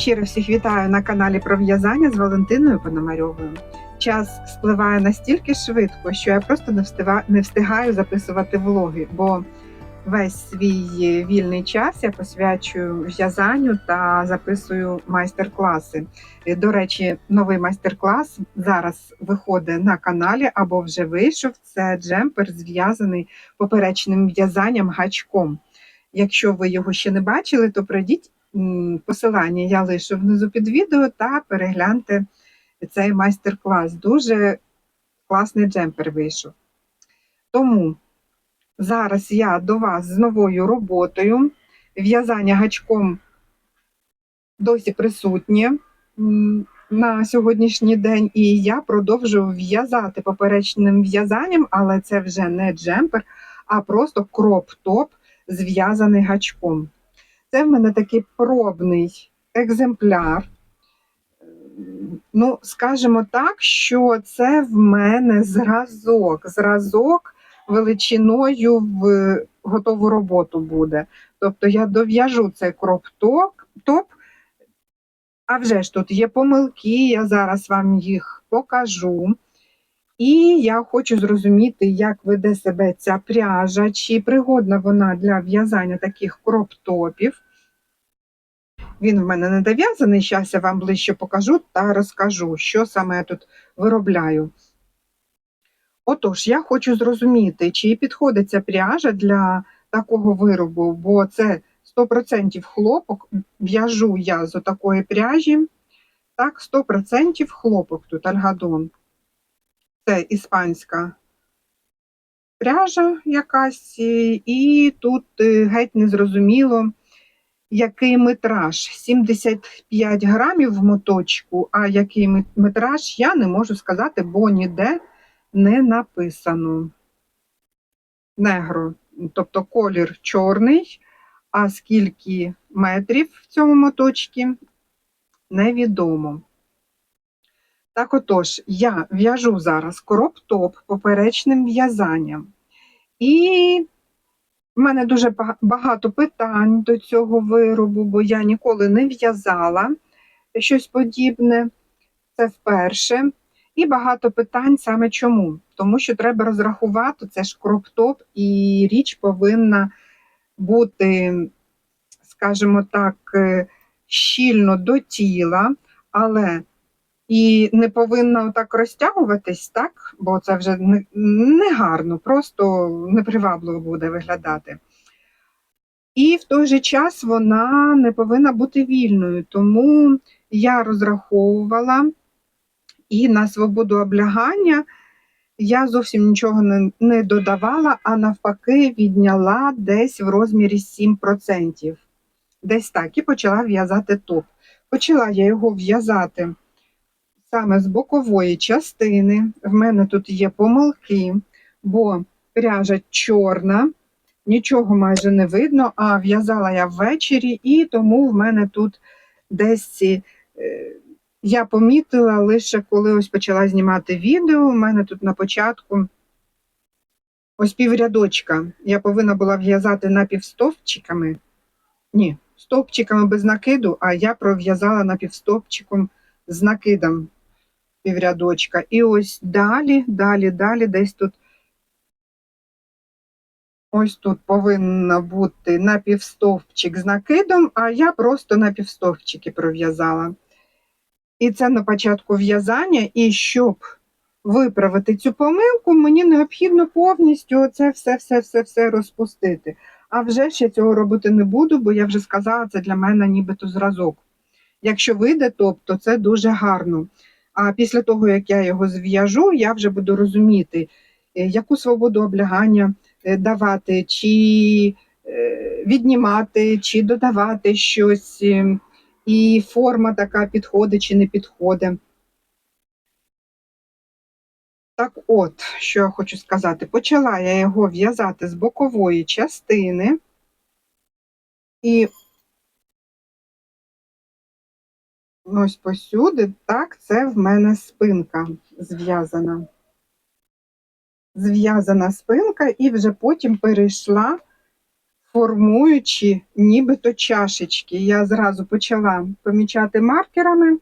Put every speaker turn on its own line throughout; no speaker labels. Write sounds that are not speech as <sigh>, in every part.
Щиро всіх вітаю на каналі про в'язання з Валентиною Пономарьовою. Час спливає настільки швидко, що я просто не, встива... не встигаю записувати влоги, бо весь свій вільний час я посвячую в'язанню та записую майстер-класи. Е, До речі, новий майстер-клас зараз виходить на каналі або вже вийшов. Це джемпер зв'язаний поперечним в'язанням гачком. Якщо ви його ще не бачили, то пройдіть м, посилання я лишу внизу під відео та перегляньте цей майстер-клас. Дуже класний джемпер вийшов. Тому зараз я до вас з новою роботою. В'язання гачком досі присутнє на сьогоднішній день, і я продовжую в'язати поперечним в'язанням, але це вже не джемпер, а просто кроп-топ зв'язаний гачком. Це в мене такий пробний екземпляр. Ну, скажімо так, що це в мене зразок. Зразок величиною в готову роботу буде. Тобто я дов'яжу цей кроп-топ, а вже ж тут є помилки, я зараз вам їх покажу. І я хочу зрозуміти, як веде себе ця пряжа, чи пригодна вона для в'язання таких кроп-топів. Він в мене не дов'язаний, зараз я вам ближче покажу та розкажу, що саме я тут виробляю. Отож, я хочу зрозуміти, чи підходить ця пряжа для такого виробу, бо це 100% хлопок, в'яжу я з такої пряжі. Так, 100% хлопок тут альгадон. Це іспанська пряжа якась, і тут е, геть незрозуміло, який метраж. 75 грамів в моточку, а який мет- метраж я не можу сказати, бо ніде не написано. Негро, тобто колір чорний, а скільки метрів в цьому моточці, невідомо. Так отож, я в'яжу зараз кроп-топ поперечним в'язанням. І в мене дуже багато питань до цього виробу, бо я ніколи не в'язала щось подібне. Це вперше. І багато питань саме чому? Тому що треба розрахувати, це ж кроп-топ, і річ повинна бути, скажімо так, е, щільно до тіла, але і не повинна так розтягуватись, так? Бо це вже не, гарно, просто непривабливо буде виглядати. І в той же час вона не повинна бути вільною, тому я розраховувала і на свободу облягання я зовсім нічого не, не додавала, а навпаки, відняла десь в розмірі 7%. Десь так, і почала в'язати топ. Почала я його в'язати саме з бокової частини. В мене тут є помилки, бо пряжа чорна, нічого майже не видно, а в'язала я ввечері, і тому в мене тут десь е, я помітила лише коли ось почала знімати відео. У мене тут на початку ось піврядочка. Я повинна була в'язати напівстовпчиками. Ні, стовпчиками без накиду, а я пров'язала напівстовпчиком з накидом піврядочка. І ось далі, далі, далі, десь тут. Ось тут повинна бути напівстовпчик з накидом, а я просто напівстовпчики пров'язала. І це на початку в'язання, і щоб виправити цю помилку, мені необхідно повністю це все-все-все-все розпустити. А вже я цього робити не буду, бо я вже сказала, це для мене нібито зразок. Якщо вийде топ, то це дуже гарно. А після того, як я його зв'яжу, я вже буду розуміти, е, яку свободу облягання е, давати, чи е, віднімати, чи додавати щось, і форма така підходить чи не підходить. Так от, що я хочу сказати, почала я його в'язати з бокової частини, і ось посюди, так, це в мене спинка зв'язана. Зв'язана спинка, і вже потім перейшла формуючи нібито чашечки. Я зразу почала помічати маркерами,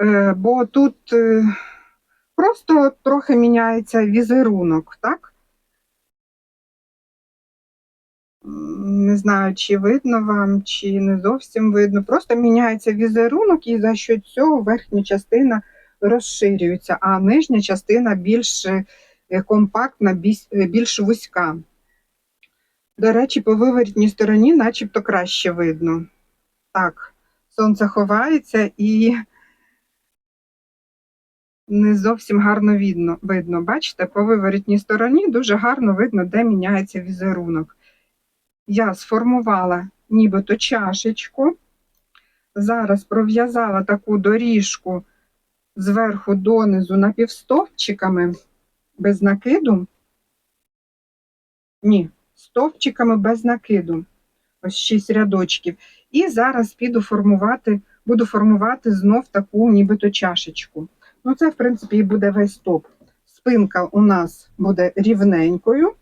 е, бо тут е, просто трохи міняється візерунок, так? Не знаю, чи видно вам, чи не зовсім видно. Просто міняється візерунок, і за що цього верхня частина розширюється, а нижня частина більш е, компактна, більш- е, вузька. До речі, по виворітній стороні начебто краще видно. Так, сонце ховається і не зовсім гарно видно. Бачите, по виворітній стороні дуже гарно видно, де міняється візерунок. Я сформувала нібито чашечку. Зараз пров'язала таку доріжку зверху донизу напівстовпчиками без накиду. Ні, стовпчиками без накиду. Ось шість рядочків. І зараз піду формувати, буду формувати знов таку нібито чашечку. Ну, це, в принципі, і буде весь топ. Спинка у нас буде рівненькою.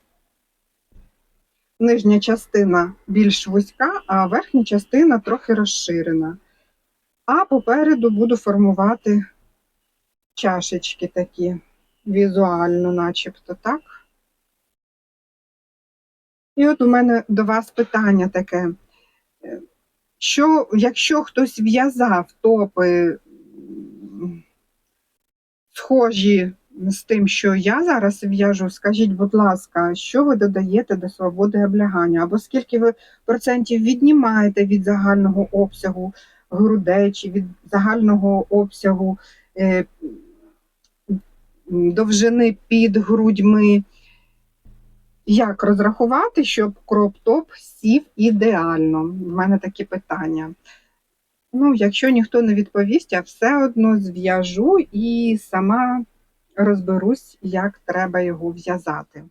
Нижня частина більш вузька, а верхня частина трохи розширена. А попереду буду формувати чашечки такі, візуально, начебто, так? І от у мене до вас питання таке. Е, Що, якщо хтось в'язав топи схожі з тим, що я зараз в'яжу, скажіть, будь ласка, що ви додаєте до свободи облягання? Або скільки ви процентів віднімаєте від загального обсягу грудей чи від загального обсягу е, довжини під грудьми? Як розрахувати, щоб кроп-топ сів ідеально? У мене такі питання. Ну, якщо ніхто не відповість, я все одно зв'яжу і сама розберусь, як треба його в'язати.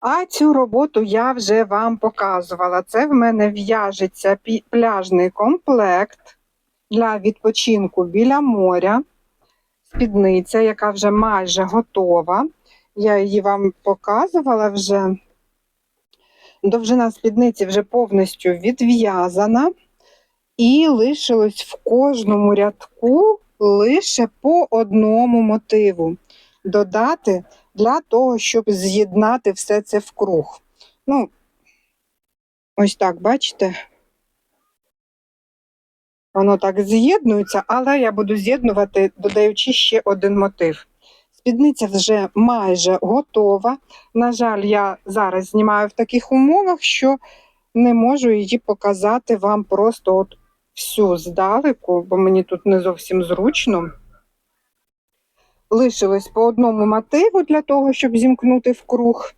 А цю роботу я вже вам показувала. Це в мене в'яжеться пляжний комплект для відпочинку біля моря. Спідниця, яка вже майже готова. Я її вам показувала вже. Довжина спідниці вже повністю відв'язана. І лишилось в кожному рядку лише по одному мотиву додати для того, щоб з'єднати все це вкруг. Ну, ось так, бачите? Воно так з'єднується, але я буду з'єднувати, додаючи ще один мотив. Спідниця вже майже готова. На жаль, я зараз знімаю в таких умовах, що не можу її показати вам просто от всю здалеку, бо мені тут не зовсім зручно. Лишилось по одному мотиву для того, щоб зімкнути в круг,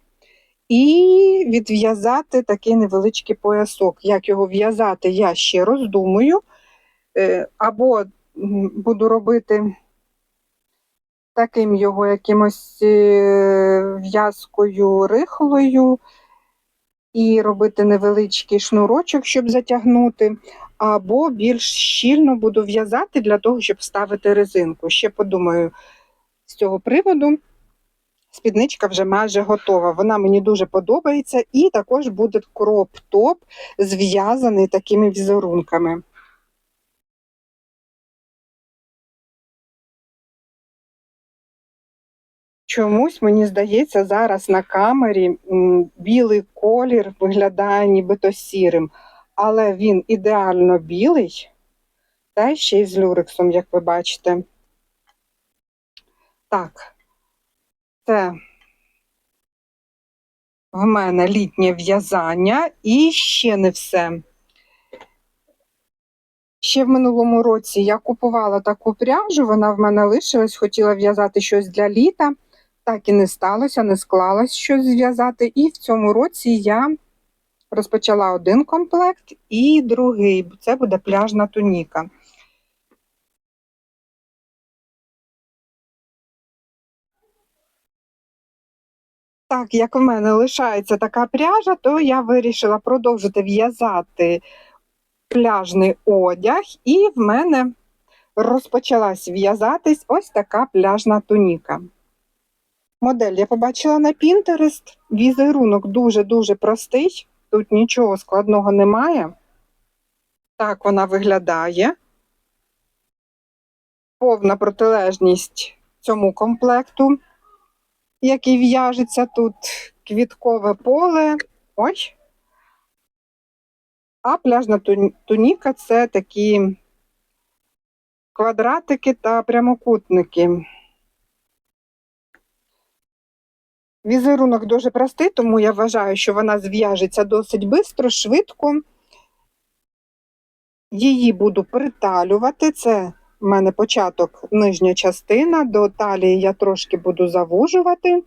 і відв'язати такий невеличкий поясок. Як його в'язати, я ще роздумую. Е, Або буду робити таким його якимось е, в'язкою рихлою і робити невеличкий шнурочок, щоб затягнути, або більш щільно буду в'язати для того, щоб ставити резинку. Ще подумаю з цього приводу. Спідничка вже майже готова. Вона мені дуже подобається, і також буде кроп-топ зв'язаний такими візерунками. Чомусь мені здається, зараз на камері білий колір виглядає нібито сірим, але він ідеально білий, та ще й з люрексом, як ви бачите. Так, це в мене літнє в'язання і ще не все. Ще в минулому році я купувала таку пряжу, вона в мене лишилась, хотіла в'язати щось для літа. Так і не сталося, не склалось щось зв'язати. І в цьому році я розпочала один комплект і другий. Це буде пляжна туніка. Так, як в мене лишається така пряжа, то я вирішила продовжити в'язати пляжний одяг, і в мене розпочалась в'язатись ось така пляжна туніка. Модель я побачила на Pinterest. Візерунок дуже-дуже простий. Тут нічого складного немає. Так вона виглядає. Повна протилежність цьому комплекту, який в'яжеться тут квіткове поле. Ой. А пляжна туніка це такі квадратики та прямокутники. Візерунок дуже простий, тому я вважаю, що вона зв'яжеться досить швидко, швидко. Її буду приталювати. Це в мене початок нижня частина. До талії я трошки буду завужувати.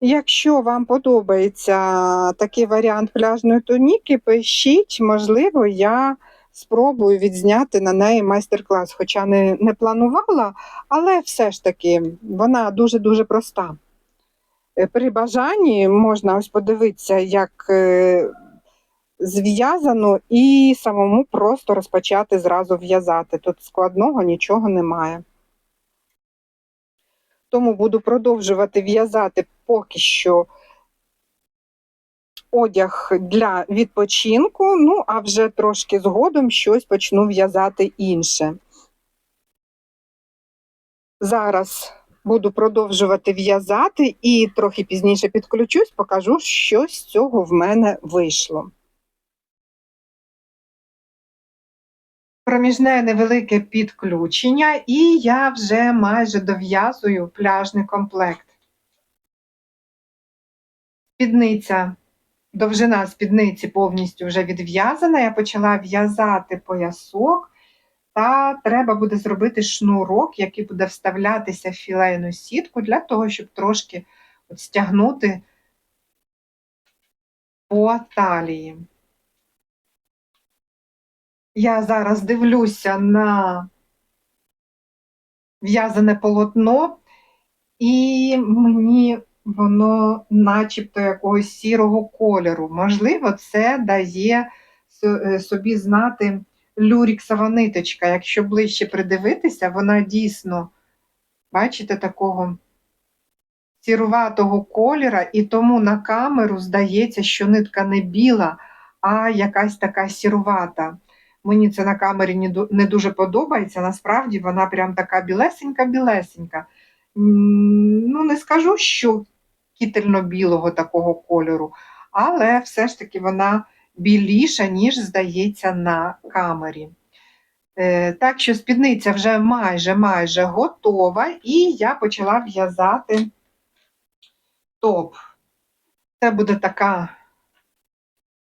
Якщо вам подобається такий варіант пляжної туніки, пишіть, можливо, я спробую відзняти на неї майстер-клас, хоча не, не планувала, але все ж таки вона дуже-дуже проста. Е, При бажанні можна ось подивитися, як е, зв'язано, і самому просто розпочати зразу в'язати. Тут складного нічого немає. Тому буду продовжувати в'язати поки що одяг для відпочинку, ну а вже трошки згодом щось почну в'язати інше. Зараз буду продовжувати в'язати і трохи пізніше підключусь, покажу, що з цього в мене вийшло. Проміжне невелике підключення, і я вже майже дов'язую пляжний комплект. Спідниця, довжина спідниці повністю вже відв'язана. Я почала в'язати поясок, та треба буде зробити шнурок, який буде вставлятися в філейну сітку, для того, щоб трошки от стягнути по талії. Я зараз дивлюся на в'язане полотно, і мені воно начебто якогось сірого кольору. Можливо, це дає е, собі знати люріксова ниточка. Якщо ближче придивитися, вона дійсно, бачите, такого сіруватого кольора, і тому на камеру здається, що нитка не біла, а якась така сірувата. Мені це на камері не дуже подобається. Насправді вона прям така білесенька-білесенька. Ну, не скажу, що кітельно-білого такого кольору, але все ж таки вона біліша, ніж здається на камері. Е, Так що спідниця вже майже майже готова, і я почала в'язати топ. Це буде така,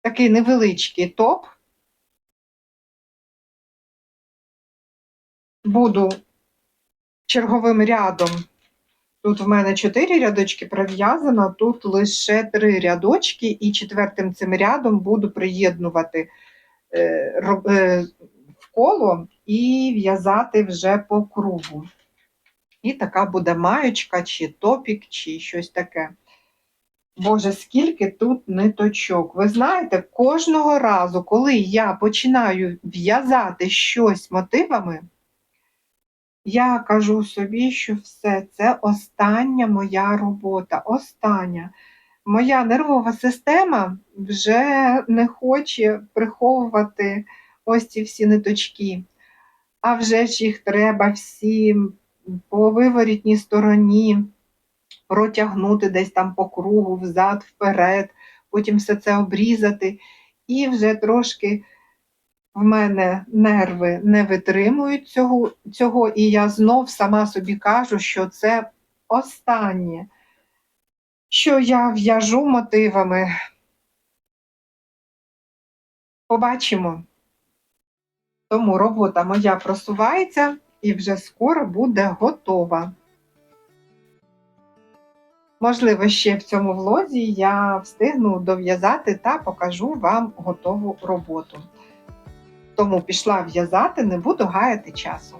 такий невеличкий топ. Буду черговим рядом. Тут в мене чотири рядочки пров'язано, тут лише три рядочки, і четвертим цим рядом буду приєднувати е, е, в коло і в'язати вже по кругу. І така буде маєчка, чи топік, чи щось таке. Боже, скільки тут ниточок. Ви знаєте, кожного разу, коли я починаю в'язати щось мотивами, я кажу собі, що все це остання моя робота. Остання. Моя нервова система вже не хоче приховувати ось ці всі ниточки. А вже ж їх треба всі по виворітній стороні протягнути десь там по кругу, взад, вперед, потім все це обрізати. І вже трошки в мене нерви не витримують цього, цього, і я знов сама собі кажу, що це останнє, що я в'яжу мотивами. Побачимо. Тому робота моя просувається і вже скоро буде готова. Можливо, ще в цьому влозі я встигну дов'язати та покажу вам готову роботу. Тому пішла в'язати, не буду гаяти часу.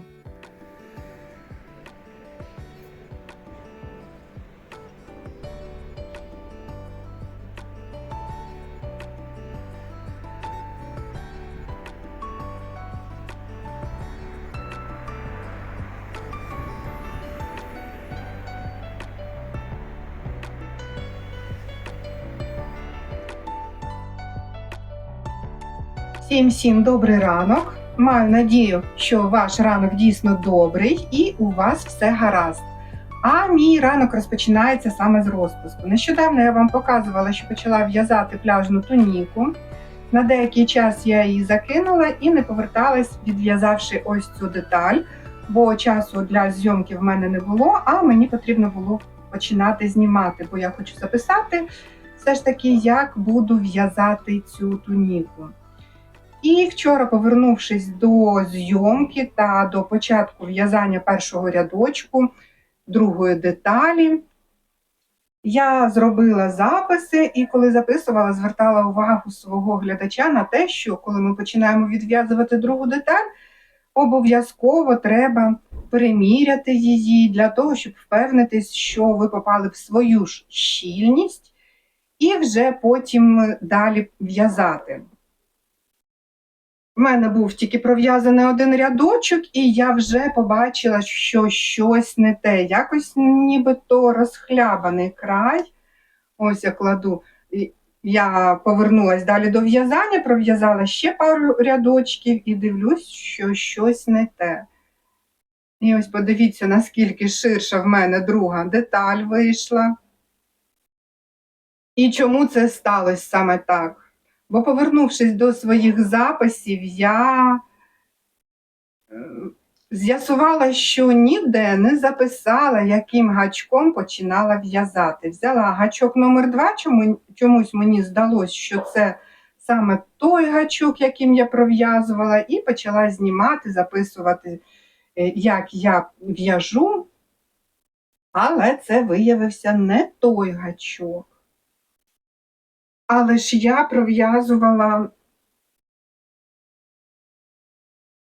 Всім всім добрий ранок. Маю надію, що ваш ранок дійсно добрий і у вас все гаразд. А мій ранок розпочинається саме з розпуску. Нещодавно я вам показувала, що почала в'язати пляжну туніку. На деякий час я її закинула і не поверталась, відв'язавши ось цю деталь, бо часу для зйомки в мене не було, а мені потрібно було починати знімати, бо я хочу записати все ж таки, як буду в'язати цю туніку. І вчора, повернувшись до зйомки та до початку в'язання першого рядочку, другої деталі, я зробила записи, і коли записувала, звертала увагу свого глядача на те, що коли ми починаємо відв'язувати другу деталь, обов'язково треба переміряти її для того, щоб впевнитись, що ви попали в свою ж щільність, і вже потім далі в'язати. У мене був тільки пров'язаний один рядочок, і я вже побачила, що щось не те. Якось нібито розхлябаний край. Ось я кладу. Я повернулася далі до в'язання, пров'язала ще пару рядочків і дивлюсь, що щось не те. І ось подивіться, наскільки ширша в мене друга деталь вийшла. І чому це сталося саме так? Бо, повернувшись до своїх записів, я е, з'ясувала, що ніде не записала, яким гачком починала в'язати. Взяла гачок номер 2 чому, чомусь мені здалося, що це саме той гачок, яким я пров'язувала, і почала знімати, записувати, е, як я в'яжу, але це виявився не той гачок. Але ж я пров'язувала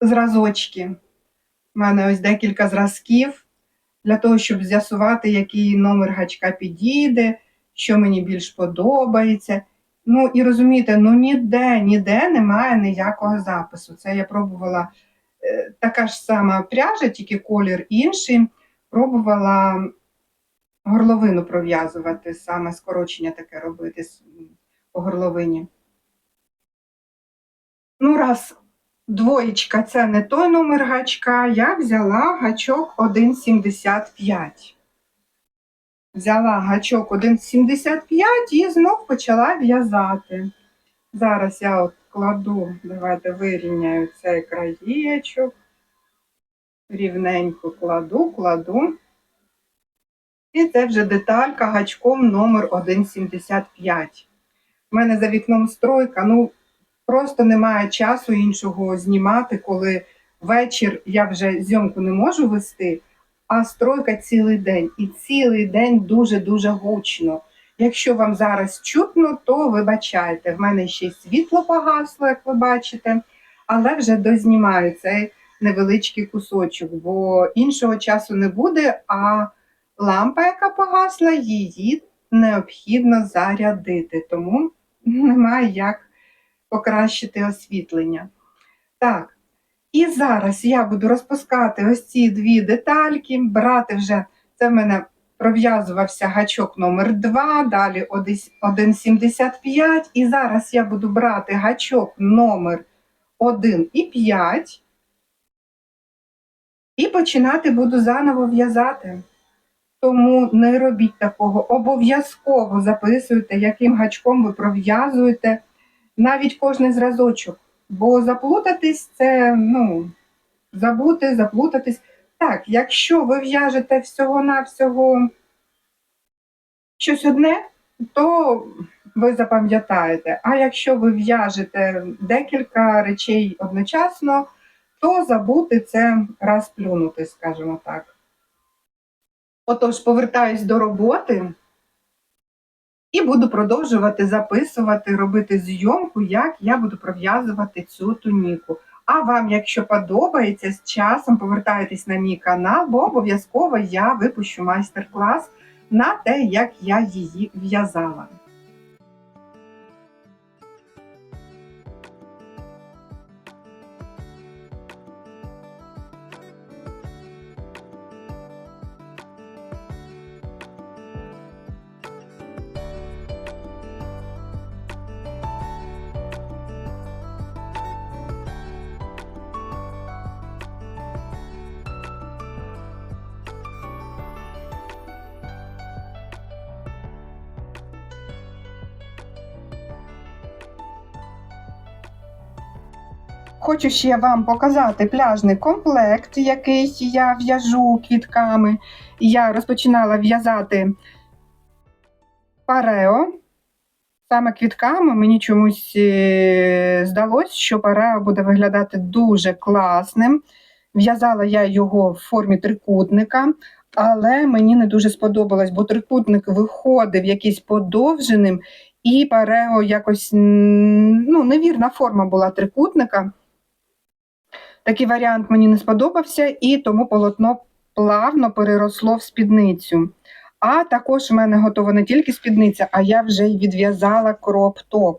зразочки. У мене ось декілька зразків для того, щоб з'ясувати, який номер гачка підійде, що мені більш подобається. Ну і розумієте, ну ніде, ніде немає ніякого запису. Це я пробувала е, така ж сама пряжа, тільки колір інший. Пробувала горловину пров'язувати, саме скорочення таке робити по горловині. Ну, раз двоєчка це не той номер гачка, я взяла гачок 1,75. Взяла гачок 1,75 і знов почала в'язати. Зараз я от кладу, давайте вирівняю цей краєчок, рівненько кладу, кладу. І це вже деталька гачком номер 1,75. У мене за вікном стройка, ну просто немає часу іншого знімати, коли вечір я вже зйомку не можу вести, а стройка цілий день. І цілий день дуже-дуже гучно. Якщо вам зараз чутно, то вибачайте. В мене ще світло погасло, як ви бачите, але вже дознімаю цей невеличкий кусочок, бо іншого часу не буде, а лампа, яка погасла, її необхідно зарядити. Тому <laughs> немає як покращити освітлення. Так, і зараз я буду розпускати ось ці дві детальки, брати вже, це в мене пров'язувався гачок номер 2 далі 1,75. І зараз я буду брати гачок номер 1 і 5 і починати буду заново в'язати. Тому не робіть такого. Обов'язково записуйте, яким гачком ви пров'язуєте навіть кожний зразочок. Бо заплутатись це, ну, забути, заплутатись. Так, якщо ви в'яжете всього-навсього щось одне, то ви запам'ятаєте. А якщо ви в'яжете декілька речей одночасно, то забути це раз плюнути, скажімо так. Отож, повертаюсь до роботи і буду продовжувати записувати, робити зйомку, як я буду пров'язувати цю туніку. А вам, якщо подобається, з часом повертайтесь на мій канал, бо обов'язково я випущу майстер-клас на те, як я її в'язала. Хочу ще вам показати пляжний комплект, який я в'яжу квітками. Я розпочинала в'язати парео. Саме квітками мені чомусь е, здалось, що парео буде виглядати дуже класним. В'язала я його в формі трикутника, але мені не дуже сподобалось, бо трикутник виходив якийсь подовженим, і парео якось ну, невірна форма була трикутника. Такий варіант мені не сподобався, і тому полотно плавно переросло в спідницю. А також в мене готова не тільки спідниця, а я вже й відв'язала кроп-топ.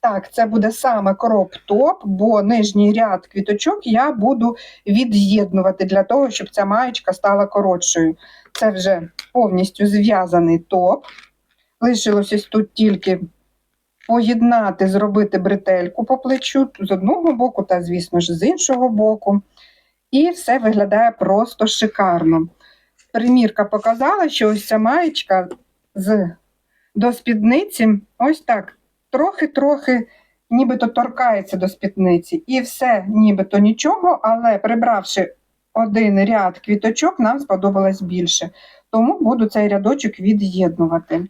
Так, це буде саме кроп-топ, бо нижній ряд квіточок я буду від'єднувати для того, щоб ця маєчка стала коротшою. Це вже повністю зв'язаний топ. Лишилося тут тільки поєднати, зробити бретельку по плечу з одного боку та, звісно ж, з іншого боку. І все виглядає просто шикарно. Примірка показала, що ось ця маєчка з до спідниці ось так трохи-трохи нібито торкається до спідниці. І все нібито нічого, але прибравши один ряд квіточок, нам сподобалось більше. Тому буду цей рядочок від'єднувати.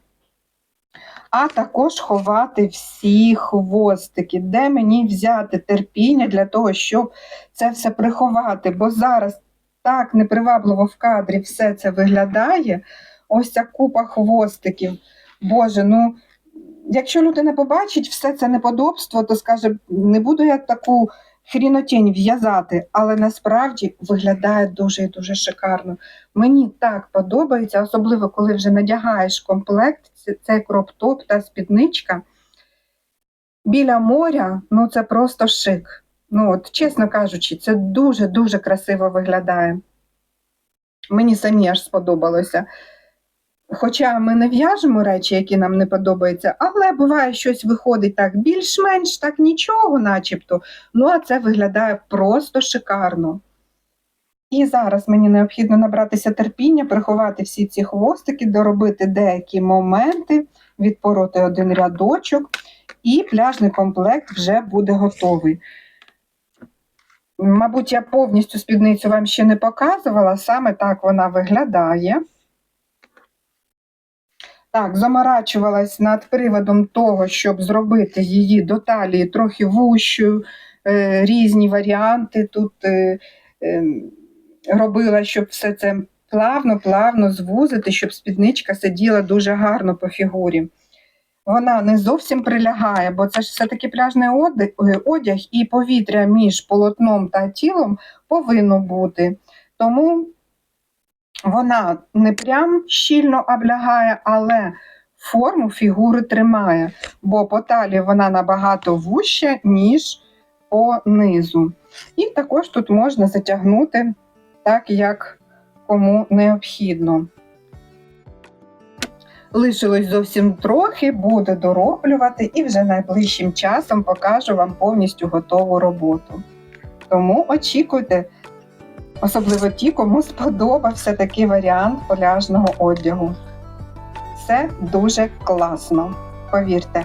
А також ховати всі хвостики, де мені взяти терпіння для того, щоб це все приховати. Бо зараз так непривабливо в кадрі все це виглядає. Ось ця купа хвостиків. Боже, ну якщо людина побачить все це неподобство, то скаже, не буду я таку хрінотінь в'язати, але насправді виглядає дуже і дуже шикарно. Мені так подобається, особливо коли вже надягаєш комплект, це- кроп-топ та спідничка. Біля моря, ну це просто шик. Ну, от, чесно кажучи, це дуже-дуже красиво виглядає. Мені самі аж сподобалося. Хоча ми не в'яжемо речі, які нам не подобаються, але буває, щось виходить так більш-менш так нічого, начебто. Ну, а це виглядає просто шикарно. І зараз мені необхідно набратися терпіння, приховати всі ці хвостики, доробити деякі моменти, відпороти один рядочок, і пляжний комплект вже буде готовий. Мабуть, я повністю спідницю вам ще не показувала, саме так вона виглядає. Так, заморачувалась над приводом того, щоб зробити її до талії трохи вущою, е, різні варіанти тут е, е, робила, щоб все це плавно-плавно звузити, щоб спідничка сиділа дуже гарно по фігурі. Вона не зовсім прилягає, бо це ж все-таки пляжний одяг, і повітря між полотном та тілом повинно бути. Тому вона не прям щільно облягає, але форму фігури тримає, бо по талії вона набагато вуща, ніж по низу. І також тут можна затягнути так, як кому необхідно. Лишилось зовсім трохи, буде дороблювати і вже найближчим часом покажу вам повністю готову роботу. Тому очікуйте, особливо ті, кому сподобався такий варіант пляжного одягу. Це дуже класно, повірте.